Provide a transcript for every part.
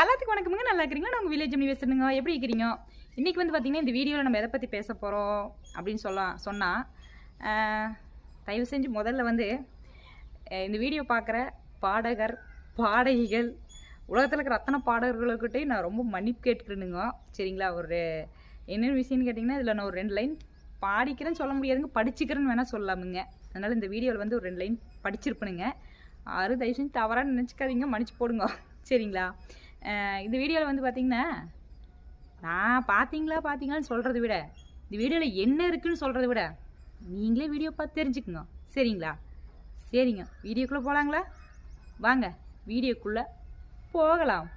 எல்லாத்துக்கும் வணக்கமுங்க நல்லா இருக்கிறீங்களா? நான் உங்கள் வில்லேஜ் பண்ணி பேசுறேங்க எப்படி இருக்கிறீங்க? இன்றைக்கி வந்து பார்த்திங்கன்னா இந்த வீடியோவில் நம்ம எதை பற்றி பேச போகிறோம் அப்படின்னு சொல்லலாம் சொன்னால் தயவு செஞ்சு முதல்ல வந்து இந்த வீடியோ பார்க்குற பாடகர் பாடகிகள் உலகத்தில் இருக்கிற அத்தனை பாடகர்களுக்கிட்டையும் நான் ரொம்ப மன்னிப்பு கேட்டுக்கிறேனுங்க. சரிங்களா? ஒரு என்னென்ன விஷயம்னு கேட்டிங்கன்னா இதில் நான் ஒரு ரெண்டு லைன் பாடிக்கிறேன்னு சொல்ல முடியாதுங்க. படிச்சுக்கிறேன்னு வேணால் சொல்லாமுங்க. அதனால் இந்த வீடியோவில் வந்து ஒரு ரெண்டு லைன் படிச்சிருப்பேனுங்க. ஆறு தயவு செஞ்சு தவறாக நினச்சிக்காதீங்க. மன்னிச்சு போடுங்க. சரிங்களா? இந்த வீடியோவில் வந்து பார்த்தீங்கன்னா நான் பார்த்தீங்களா பார்த்தீங்களான்னு சொல்கிறத விட இந்த வீடியோவில் என்ன இருக்குன்னு சொல்கிறத விட நீங்களே வீடியோ பார்த்து தெரிஞ்சுக்குங்க. சரிங்களா? சரிங்க. வீடியோக்குள்ளே போகலாங்களா வாங்க வீடியோக்குள்ளே போகலாம்.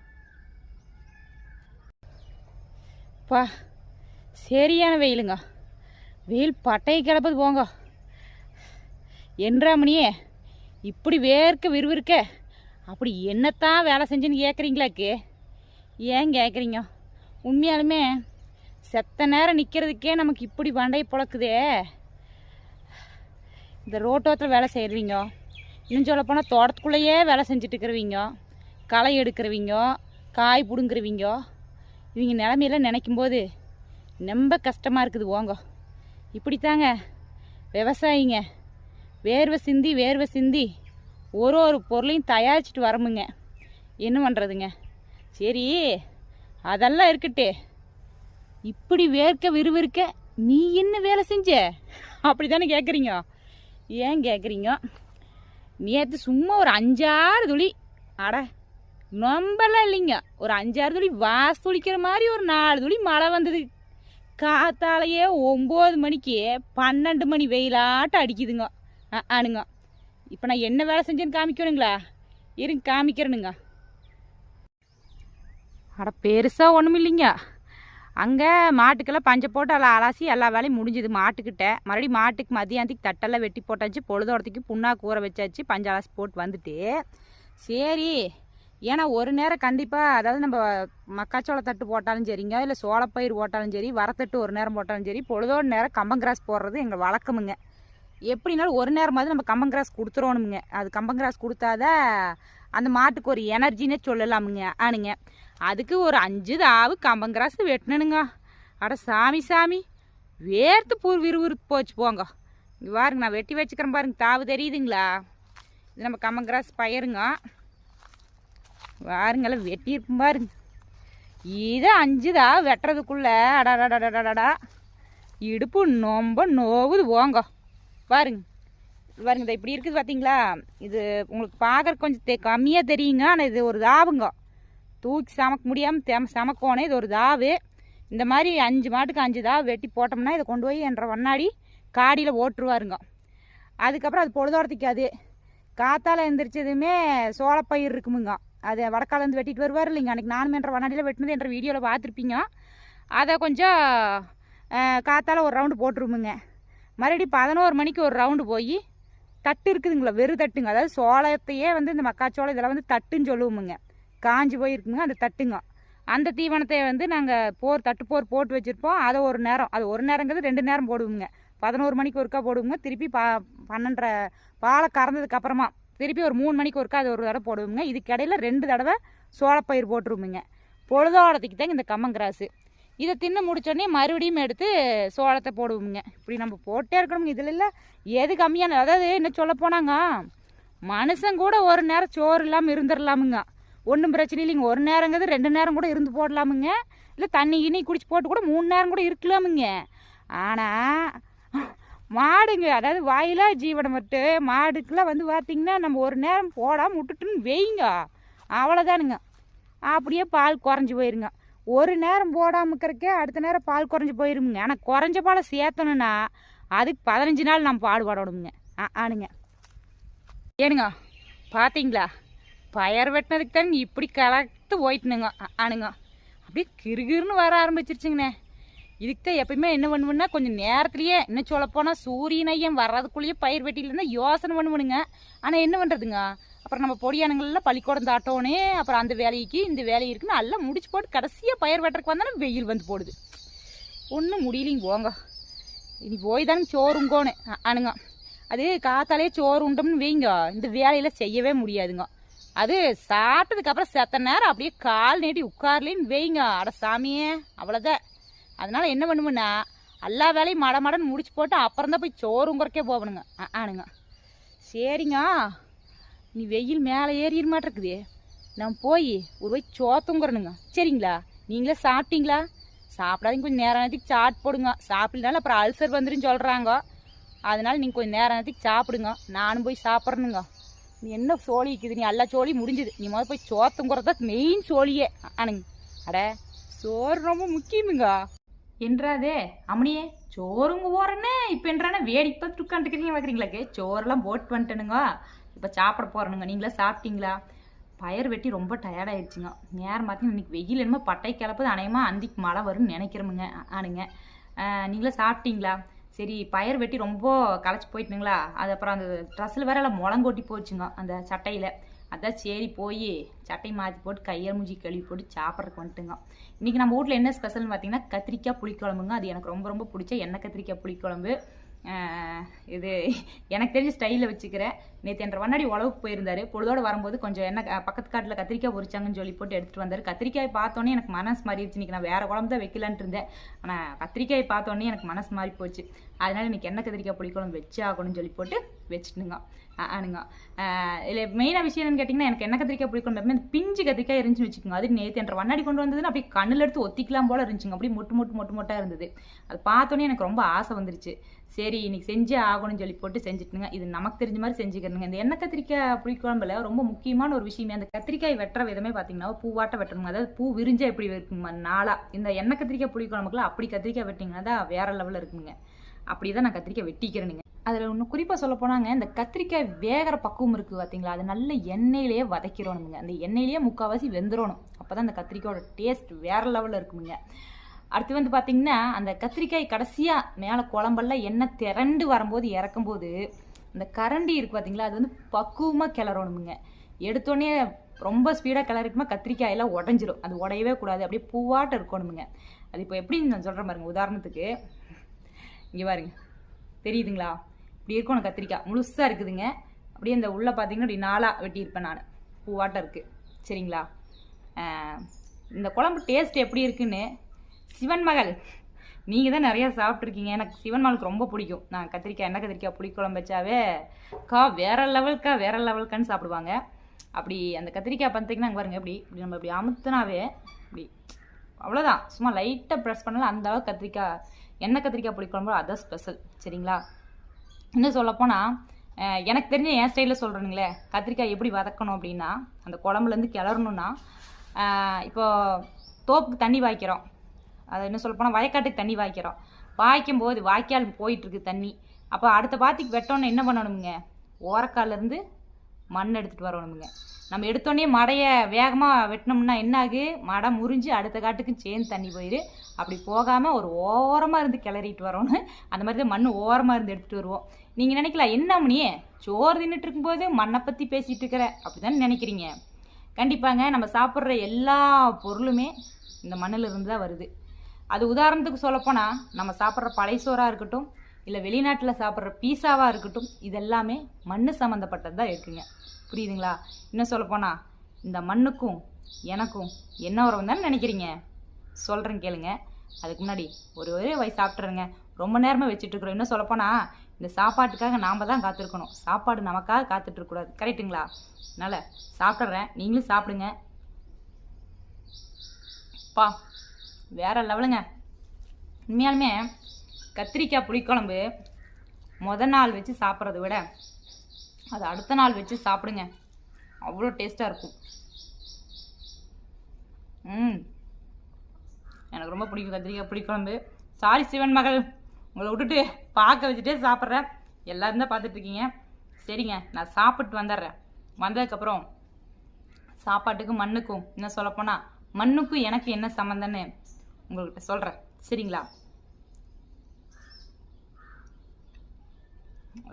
பா சரியான வெயிலுங்க. வெயில் பட்டை கிளப்பது போங்க. என்றாமணியே இப்படி வேர்க்க விறுவிறுக்க அப்படி என்னத்தான் வேலை செஞ்சுன்னு கேட்குறீங்களாக்கு ஏன் கேட்குறீங்க உண்மையாலுமே செத்த நேரம் நிற்கிறதுக்கே நமக்கு இப்படி பண்டை பிழக்குதே. இந்த ரோட்டோரத்தில் வேலை செய்கிறவீங்க இன்னும் சொல்ல போனால் தோட்டத்துக்குள்ளேயே வேலை செஞ்சுட்டு இருக்கிறவங்க களை எடுக்கிறவீங்க காய் பிடுங்குறவீங்க. இவங்க நிலமையெல்லாம் நினைக்கும் போது ரொம்ப கஷ்டமாக இருக்குது ஓங்க. இப்படித்தாங்க. விவசாயிங்க. வேர்வை சிந்தி வேர்வை சிந்தி. ஒரு ஒரு பொருளையும் தயாரிச்சிட்டு வரமுங்க. என்ன பண்ணுறதுங்க சரி அதெல்லாம் இருக்கட்டு. இப்படி வேர்க்க விறுவிறுக்க நீ என்ன வேலை செஞ்ச? அப்படி தானே கேட்குறீங்க ஏன் கேட்குறீங்க நேற்று சும்மா ஒரு அஞ்சாறு துளி அட ரொம்பலாம் இல்லைங்க. ஒரு அஞ்சாறு துளி வாச துளிக்கிற மாதிரி ஒரு நாலு துளி மழை வந்தது. காத்தாலேயே ஒம்பது மணிக்கு பன்னெண்டு மணி வெயிலாட்டம் அடிக்குதுங்க. ஆ ஆனுங்க இப்போ நான் என்ன வேலை செஞ்சேன்னு காமிக்கணுங்களா? இருங்க காமிக்கிறேனுங்க. அட பெருசாக ஒன்றும் இல்லைங்க. அங்கே மாட்டுக்கெல்லாம் பஞ்சை போட்டு அதில் அலாசி எல்லா வேலையும் முடிஞ்சுது மாட்டுக்கிட்ட. மறுபடியும் மாட்டுக்கு மதியானத்துக்கு தட்டெல்லாம் வெட்டி போட்டாச்சு பொழுதோடத்துக்கு புண்ணாக்கு ஊற வச்சாச்சு பஞ்ச அலாசி போட்டு வந்துட்டு. சரி ஏன்னா ஒரு நேரம் கண்டிப்பாக அதாவது நம்ம மக்காச்சோள தட்டு போட்டாலும் சரிங்க இல்லை சோளப்பயிர் போட்டாலும் சரி வரத்தட்டு ஒரு நேரம் போட்டாலும் சரி பொழுதோட நேரம் கம்பங்கிராஸ் போடுறது எங்கள் வழக்கமுங்க. எப்படினாலும் ஒரு நேரமாவது நம்ம கம்பங்கிராஸ் கொடுத்துருவோணுமுங்க அது கம்பங்கிராஸ் கொடுத்தாதான் அந்த மாட்டுக்கு ஒரு எனர்ஜினே சொல்லலாமுங்க ஆனுங்க அதுக்கு ஒரு அஞ்சு தாவு கம்பங்கிராஸ் வெட்டணுங்க. அட சாமி சாமி. வேர்த்து பூ விறுவிறுத்து போச்சு போங்க. இங்கே பாருங்க நான் வெட்டி வச்சுக்கிறேன் பாருங்க தாவு தெரியுதுங்களா? இது நம்ம கம்பங்கிராஸ் பயிருங்க. பாருங்கெல்லாம் வெட்டியிருக்கும் பாருங்க. இது அஞ்சு தான் வெட்டுறதுக்குள்ளே அடாடாடாடாடா இடுப்பு ரொம்ப நோவுது போங்க. பாருங்க. பாருங்க இதை இப்படி இருக்குது பார்த்தீங்களா இது உங்களுக்கு பார்க்குறக்கு கொஞ்சம் தெ கம்மியாக தெரியுங்க ஆனால் இது ஒரு தாவுங்க. தூக்கி சமைக்க முடியாமல் தெம சமைக்கோனே இது ஒரு தாவு. இந்த மாதிரி அஞ்சு மாட்டுக்கு அஞ்சு தாவு வெட்டி போட்டோம்னா இதை கொண்டு போய் என்ற வண்ணாடி காடியில் ஓட்டுருவாருங்க. அதுக்கப்புறம் அது பொழுதோரத்துக்கு அது காத்தால எந்திரிச்சதுமே சோளப்பயிர் இருக்குமுங்க. அது வடக்காலேருந்து வெட்டிட்டு வருவார் இல்லைங்க. அன்றைக்கி நானும் என்ற வண்ணாடியில் வெட்டினது என்ற வீடியோவில் பார்த்துருப்பீங்க. அதை கொஞ்சம் காத்தால் ஒரு ரவுண்டு போட்டுருமுங்க மறுபடியும் பதினோரு மணிக்கு ஒரு ரவுண்டு போய் தட்டு இருக்குதுங்களா வெறு தட்டுங்க. அதாவது சோளத்தையே வந்து இந்த மக்காச்சோளம் இதெல்லாம் வந்து தட்டுன்னு சொல்லுவோமுங்க. காஞ்சி போயிருக்குங்க அந்த தட்டுங்க. அந்த தீவனத்தை வந்து நாங்கள் போர் தட்டு போர் போட்டு வச்சுருப்போம். அதை ஒரு நேரம் அது ஒரு நேரங்கிறது ரெண்டு நேரம் போடுவோங்க பதினோரு மணிக்கு ஒருக்கா போடுவோங்க திருப்பி பா பன்னெண்டரை பாலை கறந்ததுக்கப்புறமா திருப்பி ஒரு மூணு மணிக்கு ஒருக்கா அது ஒரு தடவை போடுவோங்க இதுக்கு இடையில ரெண்டு தடவை சோளப்பயிர் போட்டுருவோங்க பொழுதோடத்துக்கு தான் இந்த கம்மங்கிராசு. இதை தின்னு முடிச்சோடனே மறுபடியும் எடுத்து சோளத்தை போடுவோமுங்க. இப்படி நம்ம போட்டே இருக்கணுங்க இதில் இல்லை எது கம்மியான அதாவது என்ன சொல்ல போனாங்க? மனுஷன் கூட ஒரு நேரம் சோறு இல்லாமல் இருந்துடலாமுங்க ஒன்றும் பிரச்சனை இல்லைங்க. ஒரு நேரங்கிறது ரெண்டு நேரம் கூட இருந்து போடலாமுங்க. இல்லை தண்ணி கிண்ணி குடிச்சு போட்டு கூட மூணு நேரம் கூட இருக்கலாமுங்க. ஆனால் மாடுங்க அதாவது வாயிலாக ஜீவனம் விட்டு மாடுக்கெல்லாம் வந்து பார்த்திங்கன்னா நம்ம ஒரு நேரம் போடாமல் விட்டுட்டுன்னு வெய்ங்க அவ்வளோதானுங்க அப்படியே பால் குறைஞ்சி போயிருங்க. ஒரு நேரம் போடாமல் இருக்கிறக்கே அடுத்த நேரம் பால் குறைஞ்சி போயிருமுங்க. ஆனால் குறைஞ்ச பாலை சேர்த்தணுன்னா அதுக்கு பதினஞ்சு நாள் நம்ம பாடுபாடணுங்க ஆ ஆனுங்க. ஏனுங்க பார்த்தீங்களா பயர் வெட்டினதுக்கு தாங்க இப்படி கலத்து ஓய்த்துனுங்க ஆனுங்க. அப்படியே கிருகிருன்னு வர ஆரம்பிச்சிருச்சுங்கண்ணே. இதுக்கு தான் எப்பயுமே என்ன பண்ணுவேன்னா கொஞ்சம் நேரத்துலையே என்ன சொல்ல போனால் சூரியன் வர்றதுக்குள்ளேயே பயிர் வெட்டிலேருந்தா யோசனை பண்ணுவனுங்க. ஆனால் என்ன பண்ணுறதுங்க அப்புறம் நம்ம பொடியானங்கள்லாம் பள்ளிக்கூடம் தாட்டோனே அப்புறம் அந்த வேலைக்கு இந்த வேலை இருக்குன்னு எல்லாம் முடிச்சு போட்டு கடைசியாக பயிர் வெட்டுறதுக்கு வந்தாலும் வெயில் வந்து போடுது. ஒன்றும் முடியலைங்க போங்க. இனி போய் தானே சோறுங்கோன்னு அணுங்க. அது காத்தாலே சோறு உண்டோம்னு வைங்க. இந்த வேலையில செய்யவே முடியாதுங்க. அது சாப்பிட்டதுக்கு அப்புறம் செத்த நேரம் அப்படியே கால் நீட்டி உட்கார்லேன்னு வைங்க. அட சாமியே அவ்வளோதான் அதனால என்ன பண்ணுமுன்னா எல்லா வேலையும் மட மடன்னு முடிச்சு போட்டு அப்புறம் தான் போய் சோறுங்குறக்கே போகணுங்க. ஆணுங்க ஆனுங்க சரிங்க. நீ வெயில் மேலே ஏறிட மாட்டிருக்குதே நான் போய் ஒரு போய் சோத்தங்குறனுங்க சரிங்களா? நீங்களே சாப்பிட்டீங்களா? சாப்பிடாதீங்க கொஞ்சம் நேரம் நேரத்துக்கு சாட் போடுங்க. சாப்பிடலனால அப்புறம் அல்சர் வந்துருன்னு சொல்கிறாங்க அதனால நீங்கள் கொஞ்சம் நேரம் நேரத்துக்கு சாப்பிடுங்க. நானும் போய் சாப்பிட்றனுங்க. நீ என்ன சோழி இருக்குது? நீ எல்லா சோழியும் முடிஞ்சுது. நீ முதல்ல போய் சோத்தங்குறதா மெயின் சோழியே. ஆனுங்க அட சோறு ரொம்ப முக்கியமுங்க. என்றாதே அம்மனியே சோறுங்க போறேன்னு இப்போ என்றானே வேடிக்கை பார்த்து உட்காந்துக்கிறீங்க பார்க்குறீங்களாக்கே சோறெல்லாம் போட்டு பண்ணிட்டேனுங்க இப்போ சாப்பிட போகிறனுங்க நீங்களே சாப்பிட்டீங்களா? பயிர் வெட்டி ரொம்ப டயர்டாயிருச்சுங்க நேரம் பார்த்தீங்கன்னா இன்னைக்கு வெயில் என்னமோ பட்டை கிளப்பது. அநேகமாக அந்திக்கு மழை வரும்னு நினைக்கிறோமுங்க ஆனுங்க நீங்களே சாப்பிட்டீங்களா? சரி பயிர் வெட்டி ரொம்ப களைச்சி போயிட்டுங்களா? அது அப்புறம் அந்த ட்ரெஸ்ஸில் வேற எல்லாம் முளங்கொட்டி போச்சுங்க அந்த சட்டையில். அதான் சரி போய் சட்டை மாற்றி போட்டு கையை மூஞ்சி கழுவி போட்டு சாப்பிட்றதுக்கு வந்துட்டுங்க. இன்றைக்கி நம்ம வீட்டில் என்ன ஸ்பெஷல்னு பார்த்தீங்கன்னா கத்திரிக்காய் புளிக்குழம்புங்க. அது எனக்கு ரொம்ப ரொம்ப பிடிச்ச எண்ணெய் கத்திரிக்காய் புளிக்குழம்பு. இது எனக்கு தெரிஞ்ச ஸ்டைலில் வச்சுக்கிறேன் நேற்று என்ற வண்ணாடி உழவுக்கு போயிருந்தார். பொழுதோட வரும்போது கொஞ்சம் என்ன பக்கத்து காட்டில் கத்திரிக்காய் பொறிச்சாங்கன்னு சொல்லி போட்டு எடுத்துகிட்டு வந்தார். கத்திரிக்காய் பார்த்தோன்னே எனக்கு மனசு மாறிடுச்சு இன்னைக்கு நான் வேறு குழம்பு தான் வைக்கலான்ட்டு இருந்தேன். ஆனால் கத்திரிக்காய் பார்த்தோன்னே எனக்கு மனசு மாறி போச்சு. அதனால் இன்றைக்கி என்ன கத்திரிக்காய் புளிக்குழம்பு வச்சு ஆகணும்னு சொல்லி போட்டு வச்சுட்டுங்க. அனுங்க இதில் மெயினாக விஷயம் என்னன்னு கேட்டிங்கன்னா எனக்கு எண்ணெய் கத்திரிக்காய் பிடிக்கும் அப்படின்னா இந்த பிஞ்சு கத்திரிக்காய் இருந்துச்சுன்னு வச்சுக்கோங்க. அது நேற்று என்ற வண்ணாடி கொண்டு வந்ததுன்னு அப்படியே கண்ணில் எடுத்து ஒத்திக்கலாம் போல இருந்துச்சுங்க. அப்படியே மொட்டு மொட்டு மொட்டு மொட்டாக இருந்தது. அது பார்த்தோன்னே எனக்கு ரொம்ப ஆசை வந்துருச்சு. சரி இன்னைக்கு செஞ்சே ஆகணும்னு சொல்லி போட்டு செஞ்சுட்டுங்க. இது நமக்கு தெரிஞ்ச மாதிரி செஞ்சுக்கிறனுங்க இந்த எண்ணெய் கத்திரிக்காய் புளிக்குழம்புல ரொம்ப முக்கியமான ஒரு விஷயமே அந்த கத்திரிக்காய் வெட்டுற விதமே பார்த்தீங்கன்னா பூவாட்ட வெட்டணுங்க. அதாவது பூ விரிஞ்சா எப்படி இருக்குங்க? நாளா. இந்த எண்ணெய் கத்திரிக்காய் புளிக்குழம்புக்குள்ள அப்படி கத்திரிக்காய் வெட்டிங்கன்னா தான் வேற லெவலில் இருக்குங்க. அப்படி தான் நான் கத்திரிக்காய் வெட்டிக்கிறேனுங்க. அதில் ஒன்று குறிப்பாக சொல்ல போனாங்க இந்த கத்திரிக்காய் வேகிற பக்குவம் இருக்குது பார்த்தீங்களா அது நல்ல எண்ணெயிலேயே வதக்கிறோனுங்க அந்த எண்ணெயிலேயே முக்கால்வாசி வெந்துடணும் அப்போ தான் அந்த கத்திரிக்காயோட டேஸ்ட் வேற லெவலில் இருக்குங்க அடுத்து வந்து பார்த்தீங்கன்னா அந்த கத்திரிக்காய் கடைசியாக மேலே குழம்பெல்லாம் எண்ணெய் திரண்டு வரும்போது இறக்கும்போது அந்த கரண்டி இருக்குது பார்த்தீங்களா அது வந்து பக்குவமாக கிளறணுமுங்க. எடுத்தோடனே ரொம்ப ஸ்பீடாக கிளறிக்குமா கத்திரிக்காய் எல்லாம் உடஞ்சிரும். அது உடையவே கூடாது. அப்படியே பூவாட்டம் இருக்கணுமுங்க. அது இப்போ எப்படி நான் சொல்கிறேன் பாருங்க உதாரணத்துக்கு. இங்கே பாருங்க. தெரியுதுங்களா? இப்படி இருக்கும் கத்திரிக்காய். முழுசாக இருக்குதுங்க. அப்படியே இந்த உள்ளே பார்த்தீங்கன்னா இப்படி நாளாக வெட்டியிருப்பேன் நான். பூவாட்டம் இருக்குது சரிங்களா? இந்த குழம்பு டேஸ்ட் எப்படி இருக்குன்னு சிவன் மகள் நீங்கள் தான் நிறையா சாப்பிட்ருக்கீங்க எனக்கு சிவன் மகளுக்கு ரொம்ப பிடிக்கும். நான் கத்திரிக்காய் எண்ணெய் கத்திரிக்காய் புளிக்குழம்பு வச்சாவே கா வேற லெவல்க்கா வேற லெவல்க்கான்னு சாப்பிடுவாங்க. அப்படி அந்த கத்திரிக்காய் பார்த்தீங்கன்னா அங்கே பாருங்க இப்படி இப்படி நம்ம இப்படி அமுத்துனாவே இப்படி அவ்வளோதான் சும்மா லைட்டாக ப்ரெஸ் பண்ணாலும் அந்த அளவுக்கு கத்திரிக்காய் எண்ணெய் கத்திரிக்காய் புளிக்குழம்பு அதான் ஸ்பெஷல் சரிங்களா? இன்னும் சொல்லப்போனால் எனக்கு தெரிஞ்ச என் ஸ்டைலில் சொல்கிறேனுங்களே கத்திரிக்காய் எப்படி வதக்கணும் அப்படின்னா அந்த குழம்புலேருந்து கிளறணும்னா இப்போ தோப்புக்கு தண்ணி வாய்க்கிறோம் அதை என்ன சொல்லப்போனால் வயக்காட்டுக்கு தண்ணி வாய்க்கிறோம் வாய்க்கும் போது வாய்க்கால் போயிட்டுருக்கு தண்ணி. அப்போ அடுத்த பாத்திக்கு வெட்டோன்னு என்ன பண்ணணுமுங்க? ஓரக்கால்லேருந்து மண் எடுத்துகிட்டு வரணுமுங்க. நம்ம எடுத்தோடனே மடையை வேகமாக வெட்டினோம்னா என்ன ஆகு மடை முறிஞ்சு அடுத்த காட்டுக்கும் சேர்ந்து தண்ணி போயிடு அப்படி போகாமல் ஒரு ஓரமாக இருந்து கிளறிட்டு வரணும் அந்த மாதிரி தான் மண் ஓரமாக இருந்து எடுத்துகிட்டு வருவோம். நீங்கள் நினைக்கலாம் என்ன மணியே சோறு தின்னுட்டு இருக்கும்போது மண்ணை பற்றி பேசிகிட்டு இருக்கிற அப்படிதான் நினைக்கிறீங்க? கண்டிப்பாங்க நம்ம சாப்பிட்ற எல்லா பொருளுமே இந்த மண்ணில் இருந்து தான் வருது. அது உதாரணத்துக்கு சொல்லப்போனால் நம்ம சாப்பிட்ற பழைய சோறாக இருக்கட்டும் இல்லை வெளிநாட்டில் சாப்பிட்ற பீஸாவாக இருக்கட்டும் இதெல்லாமே மண் சம்மந்தப்பட்டது தான் இருக்குங்க. புரியுதுங்களா? இன்னும் சொல்லப்போனால் இந்த மண்ணுக்கும் எனக்கும் என்ன உறவு தானே நினைக்கிறீங்க? சொல்கிறேன் கேளுங்க. அதுக்கு முன்னாடி ஒரு ஒரே வயசு சாப்பிட்றேங்க ரொம்ப நேரமாக வச்சுட்டு இருக்கிறோம். இன்னும் சொல்லப்போனால் இந்த சாப்பாட்டுக்காக நாம் தான் காத்திருக்கணும். சாப்பாடு நமக்காக காத்துட்ருக்கூடாது கரெக்டுங்களா கரெக்ட்டுங்களா? அதனால் சாப்பிட்றேன். நீங்களும் சாப்பிடுங்க. பா வேற லெவலுங்க. உண்மையாலுமே கத்திரிக்காய் புளிக்குழம்பு முத நாள் வச்சு சாப்பிட்றத விட அது அடுத்த நாள் வச்சு சாப்பிடுங்க. அவ்வளோ டேஸ்ட்டாக இருக்கும். ம். எனக்கு ரொம்ப பிடிக்கும் கத்திரிக்காய் புளிக்குழம்பு. சாரி சிவன் மகள். உங்களை விட்டுட்டு பார்க்க வச்சுட்டே சாப்பிட்றேன். எல்லாரும் தான் பார்த்துட்டு இருக்கீங்க. சரிங்க நான் சாப்பிட்டு வந்துடுறேன். வந்ததுக்கப்புறம் சாப்பாட்டுக்கும் மண்ணுக்கும் என்ன சொல்லப்போனால் மண்ணுக்கும் எனக்கு என்ன சம்மந்தம்னு உங்கள்கிட்ட சொல்கிறேன் சரிங்களா?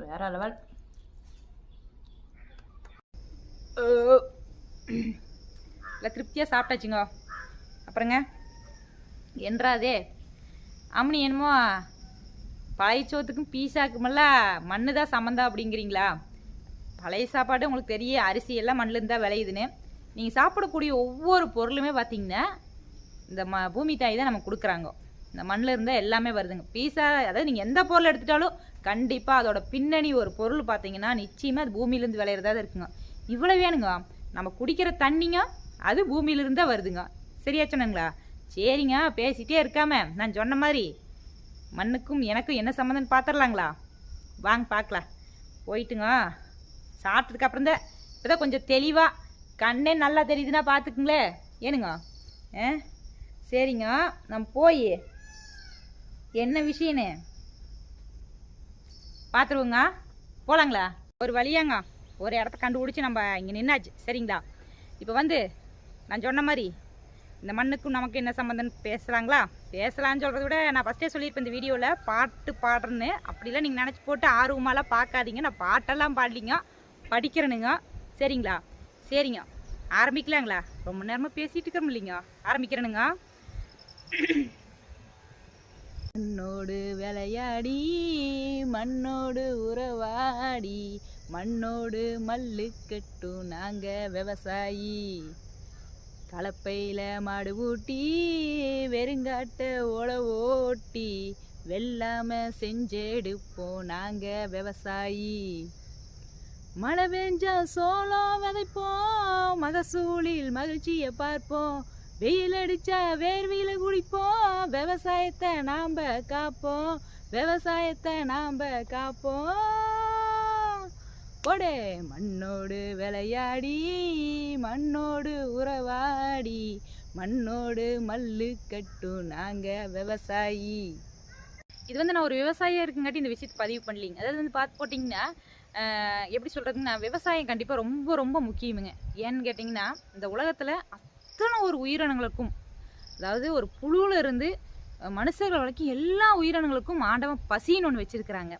வேற லெவல். இல்லை திருப்தியாக சாப்பிட்டாச்சுங்க. அப்புறங்க. என்றாதே. அம்மனி என்னமோ பழைய சோத்துக்கும் பீஸாக்குமெல்லாம் மண்ணு தான் சம்மந்தா அப்படிங்கிறீங்களா? பழைய சாப்பாடு உங்களுக்கு தெரிய அரிசி எல்லாம் மண்ணிலேருந்து தான் விளையுதுன்னு. நீங்கள் சாப்பிடக்கூடிய ஒவ்வொரு பொருளுமே பார்த்தீங்கன்னா இந்த ம பூமி தாய் தான் நம்ம கொடுக்குறாங்க. இந்த மண்ணில் இருந்தால் எல்லாமே வருதுங்க. பீஸா அதாவது நீங்கள் எந்த பொருள் எடுத்துட்டாலும் கண்டிப்பாக அதோட பின்னணி ஒரு பொருள் பார்த்தீங்கன்னா நிச்சயமாக அது பூமியிலேருந்து விளையிறதா தான் இருக்குங்க. இவ்வளோ வேணுங்க. நம்ம குடிக்கிற தண்ணிங்க அது பூமியிலிருந்தே வருதுங்க. சரியா சொன்னங்களா? சரிங்க பேசிட்டே இருக்காம நான் சொன்ன மாதிரி மண்ணுக்கும் எனக்கும் என்ன சம்மந்தம்னு பார்த்துடலாங்களா வாங்க பார்க்கலாம் போயிட்டுங்க. சாப்பிட்டதுக்கு அப்புறம் தான் இப்போதான் கொஞ்சம் தெளிவாக கண்ணே நல்லா தெரியுதுன்னா பார்த்துக்குங்களே ஏனுங்க? ஆ? சரிங்க. நம்ம போய். என்ன விஷயன்னு பார்த்துருவோங்க போகலாங்களா ஒரு வழியாங்க. ஒரு இடத்த கண்டுபிடிச்சி நம்ம இங்கே நின்னாச்சு. சரிங்களா? இப்போ வந்து நான் சொன்ன மாதிரி இந்த மண்ணுக்கும் நமக்கு என்ன சம்மந்தம்னு பேசலாங்களா பேசலான்னு சொல்கிறத விட நான் ஃபஸ்ட்டே சொல்லியிருப்பேன் இந்த வீடியோவில் பாட்டு பாடுறேன்னு. அப்படிலாம் நீங்கள் நினச்சி போட்டு ஆர்வமாலாம் பார்க்காதீங்க. நான் பாட்டெல்லாம் பாடலிங்க படிக்கிறேனுங்க. சரிங்களா? சரிங்க. ஆரம்பிக்கலாங்களா? ரொம்ப நேரமாக பேசிகிட்டு இருக்கிறோம் இல்லைங்க. ஆரம்பிக்கிறேனுங்க. மண்ணோடு விளையாடி மண்ணோடு உறவாடி மண்ணோடு மல்லு கட்டும் நாங்கள் விவசாயி. கலப்பையில் மாடு ஊட்டி வெறுங்காட்ட ஓட ஓட்டி வெள்ளாம செஞ்செடுப்போம் நாங்க விவசாயி. மழை பெஞ்சா சோளம் விதைப்போம் மகசூலில் மகிழ்ச்சியை பார்ப்போம். வெயில் அடிச்சா வேர்வியில குடிப்போம் விவசாயத்தை நாம காப்போம் விவசாயத்தை நாம காப்போம். போடே மண்ணோடு விளையாடி மண்ணோடு உறவாடி மண்ணோடு மல்லு கட்டும் நாங்கள் விவசாயி. இது வந்து நான் ஒரு விவசாயியாக இருக்குங்காட்டி இந்த விஷயத்தை பதிவு பண்ணலிங்க. அதாவது வந்து பார்த்து போட்டிங்கன்னா எப்படி சொல்கிறதுங்கன்னா விவசாயம் கண்டிப்பாக ரொம்ப ரொம்ப முக்கியமுங்க. ஏன்னு கேட்டிங்கன்னா இந்த உலகத்தில் அத்தனை ஒரு உயிரினங்களுக்கும் அதாவது ஒரு புழுவில் இருந்து மனுஷர்கள் வரைக்கும் எல்லா உயிரினங்களுக்கும் ஆண்டவன் பசின்னு ஒன்று வச்சுருக்கிறாங்க.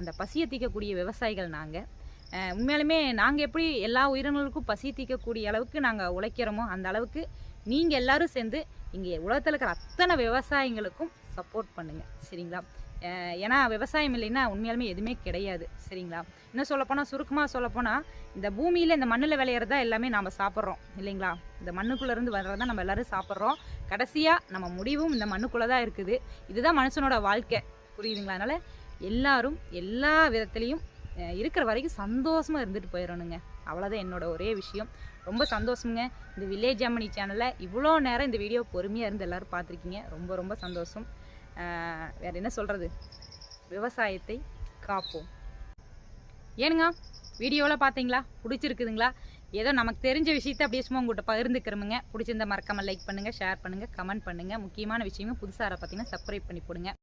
அந்த பசியை தீர்க்கக்கூடிய விவசாயிகள் நாங்கள் உண்மையாலுமே நாங்கள் எப்படி எல்லா உயிரினங்களுக்கும் பசி தீர்க்கக்கூடிய அளவுக்கு நாங்கள் உழைக்கிறோமோ அந்த அளவுக்கு நீங்கள் எல்லாரும் சேர்ந்து இங்கே உலகத்தில் இருக்கிற அத்தனை விவசாயிங்களுக்கும் சப்போர்ட் பண்ணுங்கள் சரிங்களா? ஏன்னா விவசாயம் இல்லைன்னா உண்மையாலுமே எதுவுமே கிடையாது. சரிங்களா? இன்னும் சொல்லப்போனால் சுருக்கமாக சொல்லப்போனால் இந்த பூமியில் இந்த மண்ணில் விளையிறதா எல்லாமே நாம் சாப்பிட்றோம். இல்லைங்களா? இந்த மண்ணுக்குள்ளேருந்து வர்றதா நம்ம எல்லாரும் சாப்பிட்றோம். கடைசியாக நம்ம முடிவும் இந்த மண்ணுக்குள்ளே தான் இருக்குது. இதுதான் மனுஷனோட வாழ்க்கை. புரியுதுங்களா? அதனால் எல்லாரும் எல்லா விதத்துலேயும் இருக்கிற வரைக்கும் சந்தோஷமாக இருந்துட்டு போயிடணுங்க. அவ்வளோதான் என்னோட ஒரே விஷயம். ரொம்ப சந்தோஷமுங்க. இந்த வில்லேஜ் அம்மணி சேனலில் இவ்வளோ நேரம் இந்த வீடியோ பொறுமையாக இருந்து எல்லோரும் பார்த்துருக்கீங்க. ரொம்ப ரொம்ப சந்தோஷம். வேறு என்ன சொல்கிறது விவசாயத்தை காப்போம். ஏனுங்க வீடியோவில் பார்த்தீங்களா பிடிச்சிருக்குதுங்களா? ஏதோ நமக்கு தெரிஞ்ச விஷயத்தை அப்படியே சும்மா உங்கள்கிட்ட பகிர்ந்துக்கிறோமுங்க. பிடிச்சிருந்த மறக்காமல் லைக் பண்ணுங்கள் ஷேர் பண்ணுங்கள் கமெண்ட் பண்ணுங்கள் முக்கியமான விஷயமும் புதுசாக பார்த்தீங்கன்னா சப்ஸ்கிரைப் பண்ணி போடுங்க.